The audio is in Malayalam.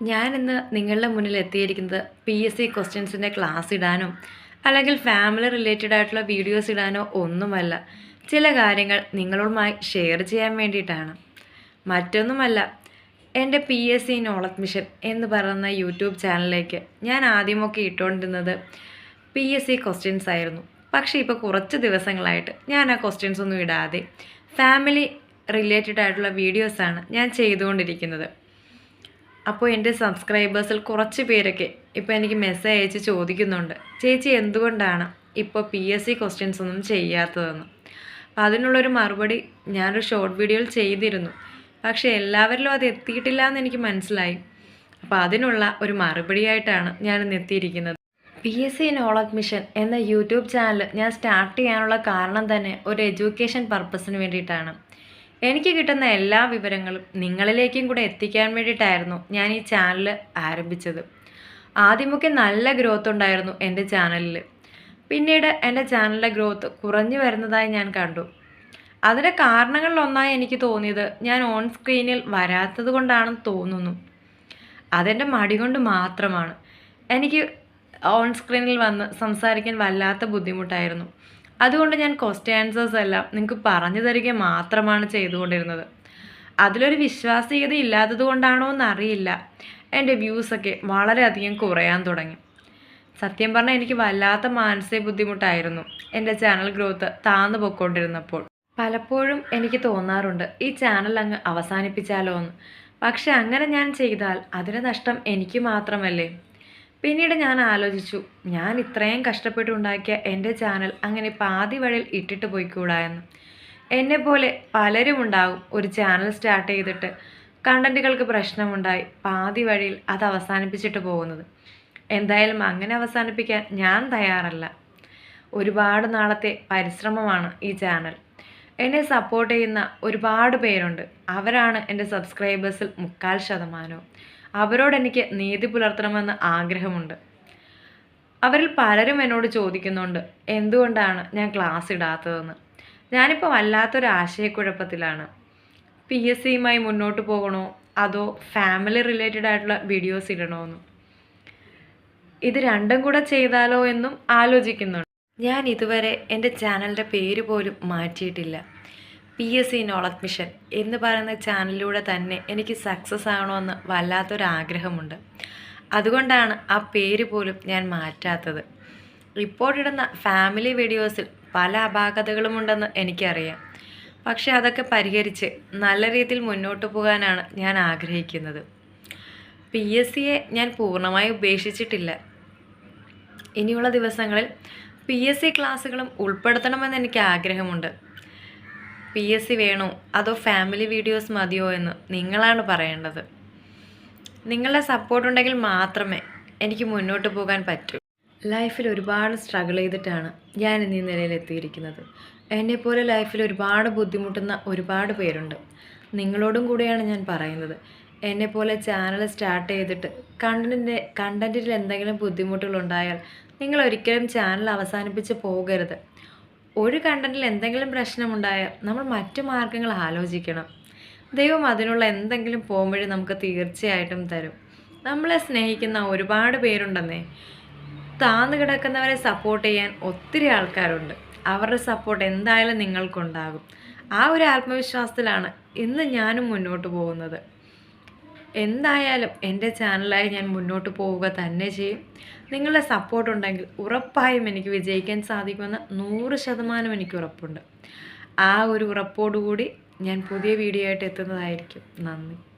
ഞാനിന്ന് നിങ്ങളുടെ മുന്നിൽ എത്തിയിരിക്കുന്നത് പി എസ് സി ക്വസ്റ്റ്യൻസിന്റെ ക്ലാസ് ഇടാനോ അല്ലെങ്കിൽ ഫാമിലി റിലേറ്റഡ് ആയിട്ടുള്ള വീഡിയോസ് ഇടാനോ ഒന്നുമല്ല. ചില കാര്യങ്ങൾ നിങ്ങളുമായി ഷെയർ ചെയ്യാൻ വേണ്ടിയിട്ടാണ്. മറ്റൊന്നുമല്ല എന്റെ P S C knowledge mission എന്ന് പറയുന്ന യൂട്യൂബ് ചാനലിലേക്ക് ഞാൻ ആദ്യമൊക്കെ ഇട്ടുകൊണ്ടിരുന്നത് പി എസ് സി ക്വസ്റ്റ്യൻസ് ആയിരുന്നു. പക്ഷേ ഇപ്പോൾ കുറച്ച് ദിവസങ്ങളായിട്ട് ഞാൻ ആ ക്വസ്റ്റ്യൻസ് ഒന്നും ഇടാതെ ഫാമിലി റിലേറ്റഡ് ആയിട്ടുള്ള വീഡിയോസാണ് ഞാൻ ചെയ്തുകൊണ്ടിരിക്കുന്നത്. അപ്പോൾ എന്റെ സബ്സ്ക്രൈബേഴ്സിൽ കുറച്ച് പേരൊക്കെ ഇപ്പോൾ എനിക്ക് മെസ്സേജ് അയച്ച് ചോദിക്കുന്നുണ്ട്. ചേച്ചി എന്തുകൊണ്ടാണ് ഇപ്പോൾ പി എസ് സി ക്വസ്റ്റ്യൻസ് ഒന്നും ചെയ്യാത്തതെന്ന്? അപ്പോൾ അതിനുള്ളൊരു മറുപടി ഞാനൊരു ഷോർട്ട് വീഡിയോയിൽ ചെയ്തിരുന്നു. പക്ഷേ എല്ലാവരിലും അത് എത്തിയിട്ടില്ല എന്ന് എനിക്ക് മനസ്സിലായി. അപ്പോൾ അതിനുള്ള ഒരു മറുപടിയായിട്ടാണ് ഞാനിന്ന് എത്തിയിരിക്കുന്നത്. P S C knowledge mission എന്ന യൂട്യൂബ് ചാനൽ ഞാൻ സ്റ്റാർട്ട് ചെയ്യാനുള്ള കാരണം തന്നെ ഒരു എഡ്യൂക്കേഷൻ പർപ്പസിന് വേണ്ടിയിട്ടാണ്. എനിക്ക് കിട്ടുന്ന എല്ലാ വിവരങ്ങളും നിങ്ങളിലേക്കും കൂടെ എത്തിക്കാൻ വേണ്ടിയിട്ടായിരുന്നു ഞാൻ ഈ ചാനൽ ആരംഭിച്ചത്. ആദ്യമൊക്കെ നല്ല ഗ്രോത്ത് ഉണ്ടായിരുന്നു എന്റെ ചാനലിൽ പിന്നീട് എന്റെ ചാനലിലെ ഗ്രോത്ത് കുറഞ്ഞു വരുന്നതായി ഞാൻ കണ്ടു. അതിന്റെ കാരണങ്ങളിലൊന്നായി എനിക്ക് തോന്നിയത് ഞാൻ ഓൺ സ്ക്രീനിൽ വരാത്തത് കൊണ്ടാണെന്ന് തോന്നുന്നു. അതെന്റെ മടി കൊണ്ട് മാത്രമാണ്. എനിക്ക് ഓൺ സ്ക്രീനിൽ വന്ന് സംസാരിക്കാൻ വല്ലാത്ത ബുദ്ധിമുട്ടായിരുന്നു. അതുകൊണ്ട് ഞാൻ ക്വസ്റ്റ്യൻ ആൻസേഴ്സ് എല്ലാം നിങ്ങൾക്ക് പറഞ്ഞു തരിക മാത്രമാണ് ചെയ്തുകൊണ്ടിരുന്നത്. അതിലൊരു വിശ്വാസീയത ഇല്ലാത്തത് കൊണ്ടാണോ എന്നറിയില്ല. എന്റെ വ്യൂസൊക്കെ വളരെയധികം കുറയാൻ തുടങ്ങി. സത്യം പറഞ്ഞാൽ എനിക്ക് വല്ലാത്ത മാനസിക ബുദ്ധിമുട്ടായിരുന്നു എന്റെ ചാനൽ ഗ്രോത്ത് താന്നു പോയിക്കൊണ്ടിരുന്നപ്പോൾ. പലപ്പോഴും എനിക്ക് തോന്നാറുണ്ട് ഈ ചാനൽ അങ്ങ് അവസാനിപ്പിച്ചാലോ എന്ന് പക്ഷെ അങ്ങനെ ഞാൻ ചെയ്താൽ അതിന് നഷ്ടം എനിക്ക് മാത്രമല്ലേ? പിന്നീട് ഞാൻ ആലോചിച്ചു ഞാൻ ഇത്രയും കഷ്ടപ്പെട്ടുണ്ടാക്കിയ എന്റെ ചാനൽ അങ്ങനെ പാതി വഴിയിൽ ഇട്ടിട്ട് പോയിക്കൂടാ എന്ന്. എന്നെപ്പോലെ പലരും ഉണ്ടാകും ഒരു ചാനൽ സ്റ്റാർട്ട് ചെയ്തിട്ട് കണ്ടന്റുകൾക്ക് പ്രശ്നമുണ്ടായി പാതി വഴിയിൽ അത് അവസാനിപ്പിച്ചിട്ട് പോകുന്നത്. എന്തായാലും അങ്ങനെ അവസാനിപ്പിക്കാൻ ഞാൻ തയ്യാറല്ല. ഒരുപാട് നാളത്തെ പരിശ്രമമാണ് ഈ ചാനൽ. എന്നെ സപ്പോർട്ട് ചെയ്യുന്ന ഒരുപാട് പേരുണ്ട്. അവരാണ് എന്റെ സബ്സ്ക്രൈബേഴ്സിൽ മുക്കാൽ ശതമാനവും. അവരോട് എനിക്ക് നീതി പുലർത്തണമെന്ന് ആഗ്രഹമുണ്ട്. അവരിൽ പലരും എന്നോട് ചോദിക്കുന്നുണ്ട് എന്തുകൊണ്ടാണ് ഞാൻ ക്ലാസ് ഇടാത്തതെന്ന്? ഞാനിപ്പോൾ വല്ലാത്തൊരു ആശയക്കുഴപ്പത്തിലാണ്. പി. എസ്. സിയുമായി മുന്നോട്ട് പോകണോ? അതോ ഫാമിലി റിലേറ്റഡ് ആയിട്ടുള്ള വീഡിയോസ് ഇടണോ ഇത് രണ്ടും കൂടെ ചെയ്താലോ എന്നും ആലോചിക്കുന്നുണ്ട്. ഞാൻ ഇതുവരെ എന്റെ ചാനലിന്റെ പേര് പോലും മാറ്റിയിട്ടില്ല. പി എസ് സി നോളജ് എന്ന് പറയുന്ന ചാനലിലൂടെ തന്നെ എനിക്ക് സക്സസ് ആകണമെന്ന് വല്ലാത്തൊരാഗ്രഹമുണ്ട്. അതുകൊണ്ടാണ് ആ പേര് പോലും ഞാൻ മാറ്റാത്തത്. റിപ്പോർട്ടിടുന്ന ഫാമിലി വീഡിയോസിൽ പല അപാകതകളുമുണ്ടെന്ന് എനിക്കറിയാം. പക്ഷേ അതൊക്കെ പരിഹരിച്ച് നല്ല രീതിയിൽ മുന്നോട്ട് പോകാനാണ് ഞാൻ ആഗ്രഹിക്കുന്നത്. പി എസ് സിയെ ഞാൻ പൂർണമായി ഉപേക്ഷിച്ചിട്ടില്ല. ഇനിയുള്ള ദിവസങ്ങളിൽ പി എസ് സി ക്ലാസ്സുകളും ഉൾപ്പെടുത്തണമെന്ന് എനിക്ക് ആഗ്രഹമുണ്ട്. പി എസ് സി വേണോ? അതോ ഫാമിലി വീഡിയോസ് മതിയോ എന്ന് നിങ്ങളാണ് പറയേണ്ടത്. നിങ്ങളുടെ സപ്പോർട്ട് ഉണ്ടെങ്കിൽ മാത്രമേ എനിക്ക് മുന്നോട്ട് പോകാൻ പറ്റൂ. ലൈഫിൽ ഒരുപാട് സ്ട്രഗിൾ ചെയ്തിട്ടാണ് ഞാൻ ഇന്ന് ഈ നിലയിൽ എത്തിയിരിക്കുന്നത്. എന്നെപ്പോലെ ലൈഫിൽ ഒരുപാട് ബുദ്ധിമുട്ടുന്ന ഒരുപാട് പേരുണ്ട്. നിങ്ങളോടും കൂടെയാണ് ഞാൻ പറയുന്നത്. എന്നെപ്പോലെ ചാനൽ സ്റ്റാർട്ട് ചെയ്തിട്ട് കണ്ടന്റിന്റെ കണ്ടന്റിൽ എന്തെങ്കിലും ബുദ്ധിമുട്ടുകളുണ്ടായാൽ നിങ്ങൾ ഒരിക്കലും ചാനൽ അവസാനിപ്പിച്ച് പോകരുത്. ഒരു കണ്ടന്റിൽ എന്തെങ്കിലും പ്രശ്നമുണ്ടായാൽ നമ്മൾ മറ്റു മാർഗങ്ങൾ ആലോചിക്കണം. ദൈവം അതിനുള്ള എന്തെങ്കിലും പോംവഴി നമുക്ക് തീർച്ചയായിട്ടും തരും. നമ്മളെ സ്നേഹിക്കുന്ന ഒരുപാട് പേരുണ്ടെന്നേ. താന്നു കിടക്കുന്നവരെ സപ്പോർട്ട് ചെയ്യാൻ ഒത്തിരി ആൾക്കാരുണ്ട്. അവരുടെ സപ്പോർട്ട് എന്തായാലും നിങ്ങൾക്കുണ്ടാകും. ആ ഒരു ആത്മവിശ്വാസത്തിലാണ് ഇന്ന് ഞാനും മുന്നോട്ട് പോകുന്നത്. എന്തായാലും എന്റെ ചാനലായി ഞാൻ മുന്നോട്ട് പോവുക തന്നെ ചെയ്യും. നിങ്ങളുടെ സപ്പോർട്ട് ഉണ്ടെങ്കിൽ ഉറപ്പായും എനിക്ക് വിജയിക്കാൻ സാധിക്കുമെന്ന് നൂറ് ശതമാനം എനിക്ക് ഉറപ്പുണ്ട്. ആ ഒരു ഉറപ്പോടുകൂടി ഞാൻ പുതിയ വീഡിയോ ആയിട്ട് എത്തുന്നതായിരിക്കും. നന്ദി.